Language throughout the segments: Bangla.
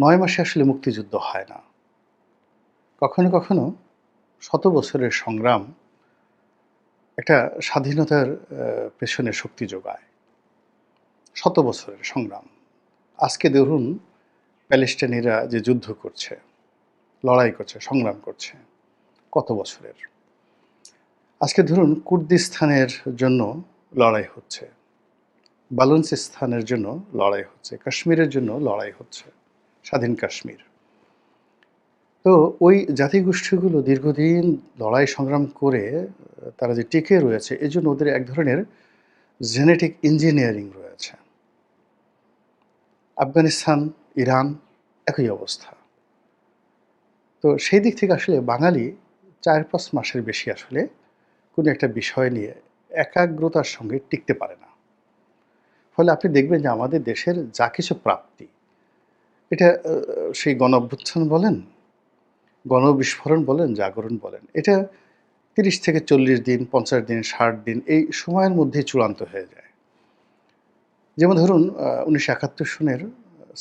নয় মাসে আসলে মুক্তিযুদ্ধ হয় না। কখনো কখনো শত বছরের সংগ্রাম একটা স্বাধীনতার পেছনে শক্তি যোগায়। শত বছরের সংগ্রাম। আজকে ধরুন প্যালেস্টাইনিরা যে যুদ্ধ করছে, লড়াই করছে, সংগ্রাম করছে, কত বছরের। আজকে ধরুন কুর্দিস্তানের জন্য লড়াই হচ্ছে, বালুচিস্তানের জন্য লড়াই হচ্ছে, কাশ্মীরের জন্য লড়াই হচ্ছে। স্বাধীন কাশ্মীর। তো ওই জাতিগোষ্ঠীগুলো দীর্ঘদিন লড়াই সংগ্রাম করে, তারা যে টিকে রয়েছে, এই জন্য ওদের এক ধরনের জেনেটিক ইঞ্জিনিয়ারিং রয়েছে। আফগানিস্তান, ইরান একই অবস্থা। তো সেই দিক থেকে আসলে বাঙালি চার পাঁচ মাসের বেশি আসলে কোনো একটা বিষয় নিয়ে একাগ্রতার সঙ্গে টিকতে পারে না। ফলে আপনি দেখবেন যে আমাদের দেশের যা কিছু প্রাপ্তি এটা সেই গণ বলেন, গণবিস্ফোরণ বলেন, জাগরণ বলেন, এটা তিরিশ থেকে চল্লিশ দিন, পঞ্চাশ দিন, ষাট দিন, এই সময়ের মধ্যে চূড়ান্ত হয়ে যায়। যেমন ধরুন উনিশশো একাত্তর সনের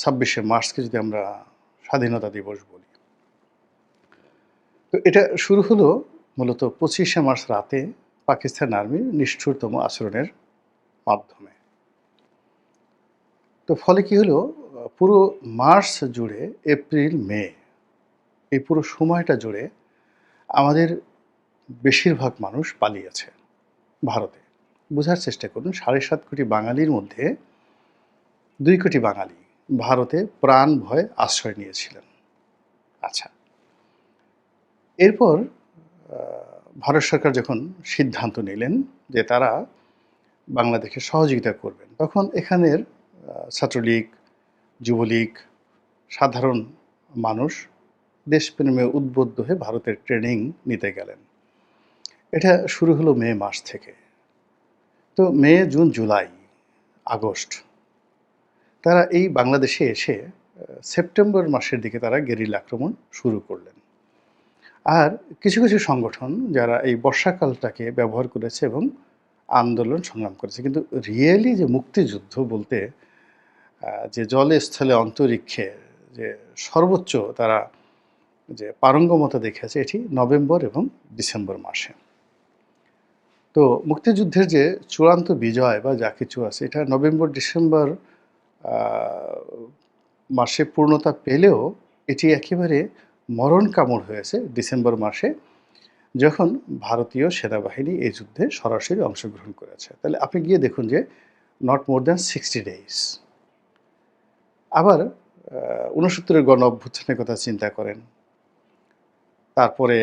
ছাব্বিশে মার্চকে যদি আমরা স্বাধীনতা দিবস বলি, তো এটা শুরু হলো মূলত পঁচিশে মার্চ রাতে পাকিস্তান আর্মির নিষ্ঠুরতম আচরণের মাধ্যমে। তো ফলে কি হলো? পুরো মার্চ জুড়ে, এপ্রিল, মে, এই পুরো সময়টা জুড়ে আমাদের বেশিরভাগ মানুষ পালিয়েছে ভারতে। বোঝার চেষ্টা করুন, সাড়ে সাত কোটি বাঙালির মধ্যে দুই কোটি বাঙালি ভারতে প্রাণ ভয়ে আশ্রয় নিয়েছিলেন। আচ্ছা এরপর ভারত সরকার যখন সিদ্ধান্ত নিলেন যে তারা বাংলাদেশে সহযোগিতা করবেন, তখন এখানের ছাত্রলীগ যুবলীগ, সাধারণ মানুষ দেশপ্রেমে উদ্বুদ্ধ হয়ে ভারতের ট্রেনিং নিতে গেলেন। এটা শুরু হলো মে মাস থেকে। তো মে, জুন, জুলাই, আগস্ট, তারা এই বাংলাদেশে এসে সেপ্টেম্বর মাসের দিকে তারা গেরিলা আক্রমণ শুরু করলেন। আর কিছু কিছু সংগঠন যারা এই বর্ষাকালটাকে ব্যবহার করেছে এবং আন্দোলন সংগ্রাম করেছে, কিন্তু রিয়েলি যে মুক্তিযুদ্ধ বলতে যে জলে স্থলে অন্তরিক্ষে যে সর্বোচ্চ তারা যে পারঙ্গমতা দেখেছে এটি নভেম্বর এবং ডিসেম্বর মাসে। তো মুক্তিযুদ্ধের যে চূড়ান্ত বিজয় বা যা কিছু আছে, এটা নভেম্বর, ডিসেম্বর মাসে পূর্ণতা পেলেও এটি একেবারে মরণ কামড় হয়েছে ডিসেম্বর মাসে, যখন ভারতীয় সেনাবাহিনী এই যুদ্ধে সরাসরি অংশগ্রহণ করেছে। তাহলে আপনি গিয়ে দেখুন যে not more than sixty days আবার উনসত্তরের গণ অভ্যুত্থানের কথা চিন্তা করেন। তারপরে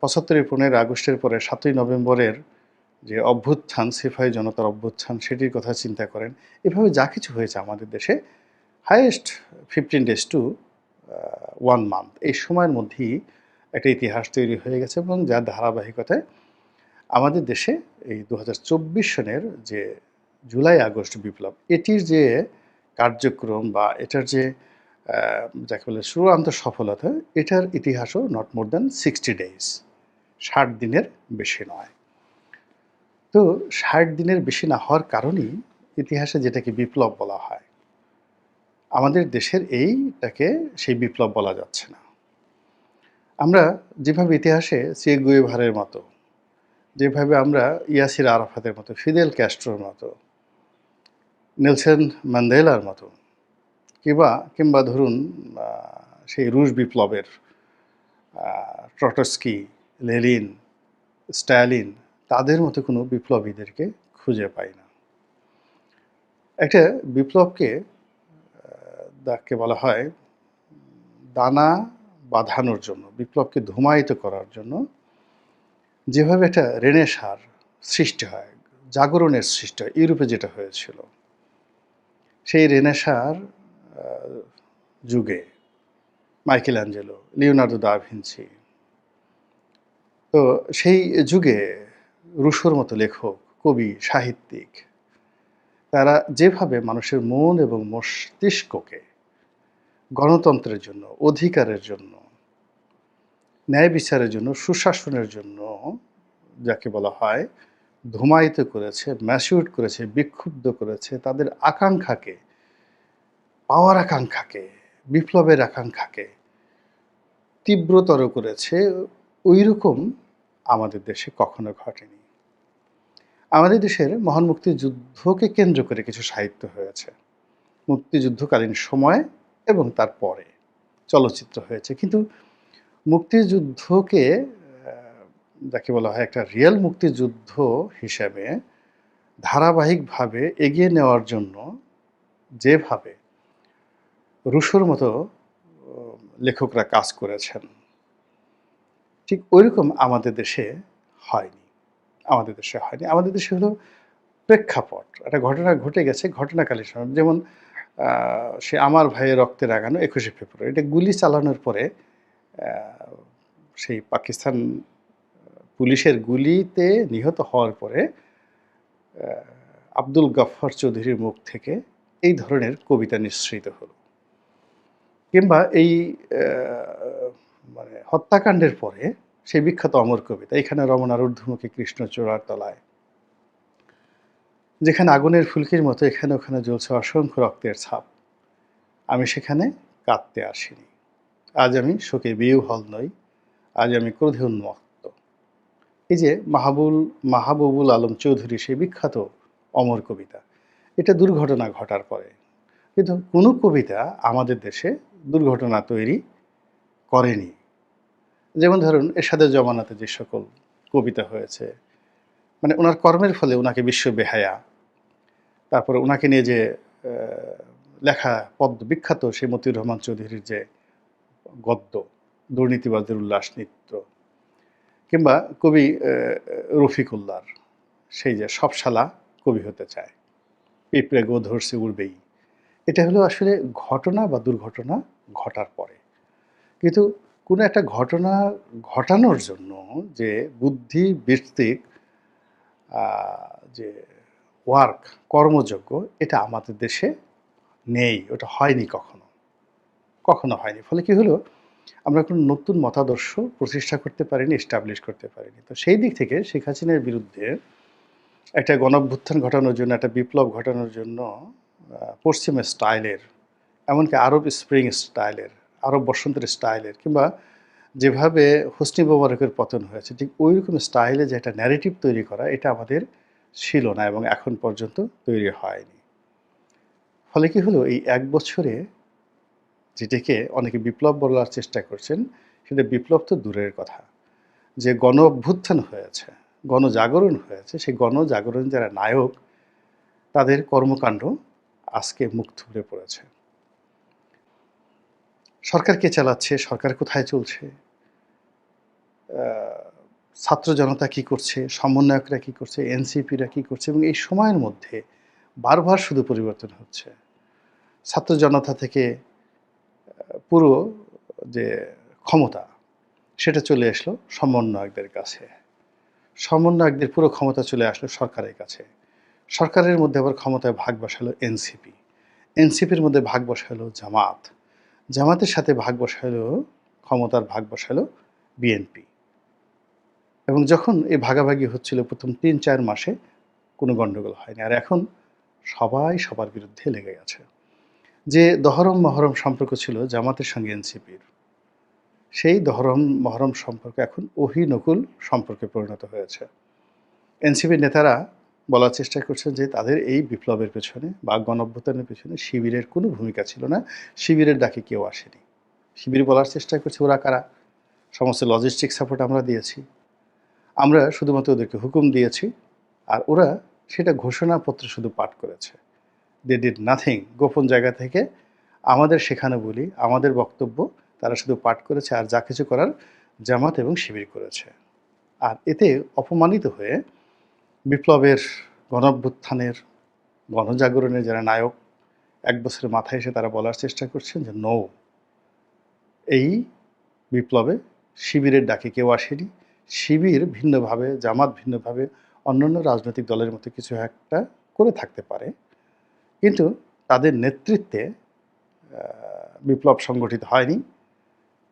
পঁচাত্তরের পনেরো আগস্টের পরে, সাতই নভেম্বরের যে অভ্যুত্থান, সিপাহী জনতার অভ্যুত্থান, সেটির কথা চিন্তা করেন। এভাবে যা কিছু হয়েছে আমাদের দেশে highest fifteen days to one month এই সময়ের মধ্যেই একটা ইতিহাস তৈরি হয়ে গেছে এবং যার ধারাবাহিকতায় আমাদের দেশে এই দু হাজার চব্বিশ সনের যে জুলাই আগস্ট বিপ্লব, এটির যে কার্যক্রম বা এটার যে যাকে বলে চূড়ান্ত সফলতা, এটার ইতিহাসও not more than sixty days ষাট দিনের বেশি নয়। তো ষাট দিনের বেশি না হওয়ার কারণেই ইতিহাসে যেটাকে বিপ্লব বলা হয়, আমাদের দেশের এইটাকে সেই বিপ্লব বলা যাচ্ছে না। আমরা যেভাবে ইতিহাসে সে গুয়েভারের মতো, যেভাবে আমরা ইয়াসির আরাফাতের মতো, ফিদেল ক্যাস্ট্রোর মতো নেলসন ম্যান্ডেলার মতো, কিংবা কিংবা ধরুন সেই রুশ বিপ্লবের ট্রটস্কি লেলিন স্ট্যালিন, তাদের মতো কোনো বিপ্লবীদেরকে খুঁজে পাই না। একটা বিপ্লবকে যাকে বলা হয় দানা বাঁধানোর জন্য, বিপ্লবকে ধুমায়িত করার জন্য, যেভাবে একটা রেনেসার সৃষ্টি হয়, জাগরণের সৃষ্টি হয়, ইউরোপে যেটা হয়েছিল। সেই রেনেসার যুগে Michelangelo, Leonardo da Vinci তো সেই যুগে রুশোর মতো লেখক, কবি, সাহিত্যিক, তারা যেভাবে মানুষের মন এবং মস্তিষ্ককে গণতন্ত্রের জন্য, অধিকারের জন্য, ন্যায় বিচারের জন্য, সুশাসনের জন্য, যাকে বলা হয় ধুমায়িত করেছে ম্যাসিউট করেছে, বিক্ষুব্ধ করেছে, তাদের আকাঙ্ক্ষাকে, পাওয়ার আকাঙ্ক্ষাকে, বিপ্লবের আকাঙ্ক্ষাকে তীব্রতর করেছে ওই রকম আমাদের দেশে কখনো ঘটেনি। আমাদের দেশের মহান মুক্তিযুদ্ধকে কেন্দ্র করে কিছু সাহিত্য হয়েছে। মুক্তিযুদ্ধকালীন সময় এবং তারপরে চলচ্চিত্র হয়েছে। কিন্তু মুক্তিযুদ্ধকে যাকে বলা হয় একটা রিয়েল মুক্তিযুদ্ধ হিসেবে ধারাবাহিকভাবে এগিয়ে নেওয়ার জন্য যেভাবে রুশোর মতো লেখকরা কাজ করেছেন, ঠিক ওইরকম আমাদের দেশে হয়নি। আমাদের দেশে হয়নি। আমাদের দেশে হলো প্রেক্ষাপট। একটা ঘটনা ঘটে গেছে ঘটনাকালীন সময়। যেমন সে আমার ভাইয়ের রক্তে রাগানো একুশে ফেব্রুয়ারি। এটা গুলি চালানোর পরে সেই পাকিস্তান পুলিশের গুলিতে নিহত হওয়ার পরে আব্দুল গাফফার চৌধুরীর মুখ থেকে এই ধরনের কবিতা নিঃসৃত হলো। কিংবা এই মানে হত্যাকাণ্ডের পরে সেই বিখ্যাত অমর কবিতা, এখানে রমনার ঊর্ধ্বমুখী কৃষ্ণ চূড়ার তলায়, যেখানে আগুনের ফুলকির মতো এখানে ওখানে জ্বলছে অসংখ্য রক্তের ছাপ। আমি সেখানে কাঁদতে আসিনি। আজ আমি শোকে বিউহল নই। আজ আমি ক্রোধে উন্মত্ত। এই যে মাহবুল, মাহবুবুল আলম চৌধুরী, সেই বিখ্যাত অমর কবিতা, এটা দুর্ঘটনা ঘটার পরে। কিন্তু কোনো কবিতা আমাদের দেশে দুর্ঘটনা তৈরি করেনি। যেমন ধরুন, এরশাদের জমানাতে যে সকল কবিতা হয়েছে মানে ওনার কর্মের ফলে ওনাকে বিশ্ব বেহায়া, তারপরে ওনাকে নিয়ে যে লেখা পদ্ম, বিখ্যাত সেই মতিউর রহমান চৌধুরীর যে গদ্য দুর্নীতিবাদের উল্লাস নৃত্য কিংবা কবি রফিকুল্লার সেই যে সবশালা কবি হতে চায়। পিঁপড়ে গো ধরছে উড়বেই। এটা হলো আসলে ঘটনা বা দুর্ঘটনা ঘটার পরে। কিন্তু কোনো একটা ঘটনা ঘটানোর জন্য যে বুদ্ধি ভিত্তিক যে ওয়ার্ক, কর্মযোগ্য, এটা আমাদের দেশে নেই, ওটা হয়নি কখনো। কখনো হয়নি। ফলে কি হলো? আমরা কোনো নতুন মতাদর্শ প্রতিষ্ঠা করতে পারিনি এস্টাবলিশ করতে পারিনি। তো সেই দিক থেকে শেখ হাসিনার বিরুদ্ধে একটা গণভ্যুত্থান ঘটানোর জন্য, একটা বিপ্লব ঘটানোর জন্য পশ্চিমের স্টাইলের, এমনকি আরব স্প্রিং স্টাইলের, আরব বসন্তের স্টাইলের, কিংবা যেভাবে হোসনি মোবারকের পতন হয়েছে, ঠিক ওই রকম স্টাইলে যে একটা ন্যারেটিভ তৈরি করা, এটা আমাদের ছিল না এবং এখন পর্যন্ত তৈরি হয়নি। ফলে কি হলো? এই এক বছরে যেটাকে অনেকে বিপ্লব বলার চেষ্টা করছেন সেটা বিপ্লব তো দূরের কথা। যে গণ অভ্যুত্থান হয়েছে, গণজাগরণ হয়েছে, সেই গণজাগরণ যারা নায়ক, তাদের কর্মকাণ্ড আজকে মুখ থুবড়ে পড়েছে। সরকার কে চালাচ্ছে? সরকার কোথায় চলছে? ছাত্র জনতা কি করছে? সমন্বয়করা কি করছে? এনসিপিরা কি করছে? এবং এই সময়ের মধ্যে বারবার শুধু পরিবর্তন হচ্ছে। ছাত্র জনতা থেকে পুরো যে ক্ষমতা, সেটা চলে আসলো সমন্বয়কদের কাছে। সমন্বয়কদের পুরো ক্ষমতা চলে আসলো সরকারের কাছে। সরকারের মধ্যে আবার ক্ষমতায় ভাগ বসালো এনসিপি। এনসিপির মধ্যে ভাগ বসালো জামাত। জামাতের সাথে ভাগ বসালো, ক্ষমতার ভাগ বসালো বিএনপি। এবং যখন এই ভাগাভাগি হচ্ছিল প্রথম তিন চার মাসে, কোনো গণ্ডগোল হয়নি। আর এখন সবাই সবার বিরুদ্ধে লেগে গেছে। যে দহরম মহরম সম্পর্ক ছিল জামাতের সঙ্গে এনসিপির। সেই দহরম মহরম সম্পর্ক এখন অহিনকুল সম্পর্কে পরিণত হয়েছে। এনসিপির নেতারা বলার চেষ্টা করছেন যে তাদের এই বিপ্লবের পেছনে বা গণঅভ্যুত্থানের পেছনে শিবিরের কোনো ভূমিকা ছিল না। শিবিরের ডাকে কেউ আসেনি। শিবির বলার চেষ্টা করছে ওরা কারা? সমস্ত লজিস্টিক সাপোর্ট আমরা দিয়েছি। আমরা শুধুমাত্র ওদেরকে হুকুম দিয়েছি। আর ওরা সেটা ঘোষণাপত্র শুধু পাঠ করেছে। দে ডিড নাথিং গোপন জায়গা থেকে আমাদের শেখানো বলি, আমাদের বক্তব্য, তারা শুধু পাঠ করেছে আর যা কিছু করার জামাত এবং শিবির করেছে। আর এতে অপমানিত হয়ে বিপ্লবের গণঅভ্যুত্থানের, গণজাগরণের যারা নায়ক, এক বছরের মাথায় এসে তারা বলার চেষ্টা করছেন যে নৌ এই বিপ্লবে শিবিরের ডাকে কেউ আসেনি। শিবির ভিন্নভাবে, জামাত ভিন্নভাবে অন্যান্য রাজনৈতিক দলের মতো কিছু একটা করে থাকতে পারে। কিন্তু তাদের নেতৃত্বে বিপ্লব সংগঠিত হয়নি,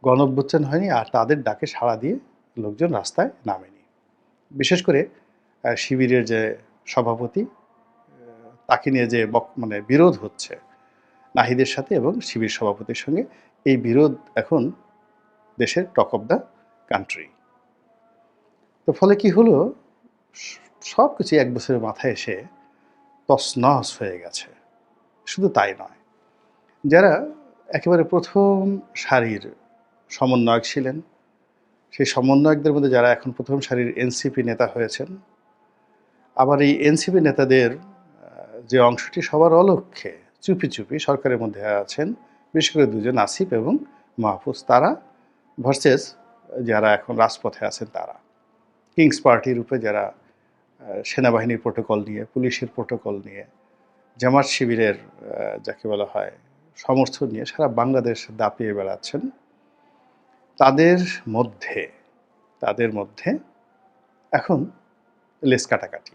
গণঅভ্যুত্থান হয়নি, আর তাদের ডাকে সাড়া দিয়ে লোকজন রাস্তায় নামেনি। বিশেষ করে শিবিরের যে সভাপতি তাকে নিয়ে যে মানে বিরোধ হচ্ছে নাহিদের সাথে এবং শিবির সভাপতির সঙ্গে, এই বিরোধ এখন দেশের টক অফ দ্য কান্ট্রি। তো ফলে কি হলো? সব কিছু এক বছরের মাথায় এসে তসনস হয়ে গেছে। শুধু তাই নয়, যারা একেবারে প্রথম সারির সমন্বয়ক ছিলেন, সেই সমন্বয়কদের মধ্যে যারা এখন প্রথম সারির এনসিপি নেতা হয়েছেন, আবার এই এনসিপি নেতাদের যে অংশটি সবার অলক্ষ্যে চুপি চুপি সরকারের মধ্যে আছেন, বিশেষ করে দুজন আসিফ এবং মাহফুজ তারা ভার্সেস যারা এখন রাজপথে আছেন তারা। কিংস পার্টি রূপে যারা সেনাবাহিনীর প্রোটোকল নিয়ে, পুলিশের প্রোটোকল নিয়ে জামাত শিবিরের যাকে বলা হয়, সমর্থন নিয়ে সারা বাংলাদেশ দাপিয়ে বেড়াচ্ছেন। তাদের মধ্যে তাদের মধ্যে এখন লেস কাটাকাটি।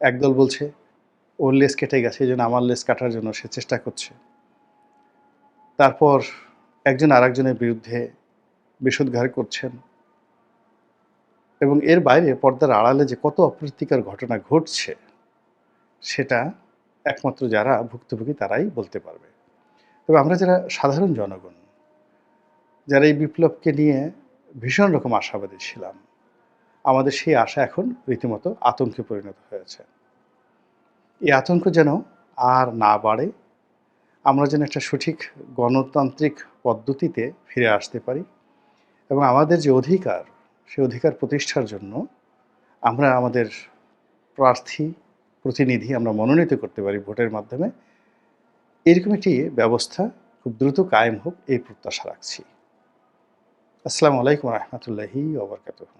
একদল বলছে, ওর লেস কেটে গেছে, এই জন্য আমার লেস কাটার জন্য সে চেষ্টা করছে। তারপর একজন আরেকজনের বিরুদ্ধে বিষোদ্গার করছেন। এবং এর বাইরে পর্দার আড়ালে যে কত অপ্রীতিকর ঘটনা ঘটছে, সেটা একমাত্র যারা ভুক্তভোগী তারাই বলতে পারবে। তবে আমরা যারা সাধারণ জনগণ, যারা এই বিপ্লবকে নিয়ে ভীষণ রকম আশাবাদী ছিলাম, আমাদের সেই আশা এখন রীতিমতো আতঙ্কে পরিণত হয়েছে। এই আতঙ্ক যেন আর না বাড়ে, আমরা যেন একটা সঠিক গণতান্ত্রিক পদ্ধতিতে ফিরে আসতে পারি এবং আমাদের যে অধিকার সেই অধিকার প্রতিষ্ঠার জন্য আমরা আমাদের প্রার্থী প্রতিনিধি আমরা মনোনীত করতে পারি ভোটের মাধ্যমে, এরকম একটি ব্যবস্থা খুব দ্রুত কায়েম হোক, এই প্রত্যাশা রাখছি। আসসালামু আলাইকুম রহমতুল্লাহি ওবরকাতুহ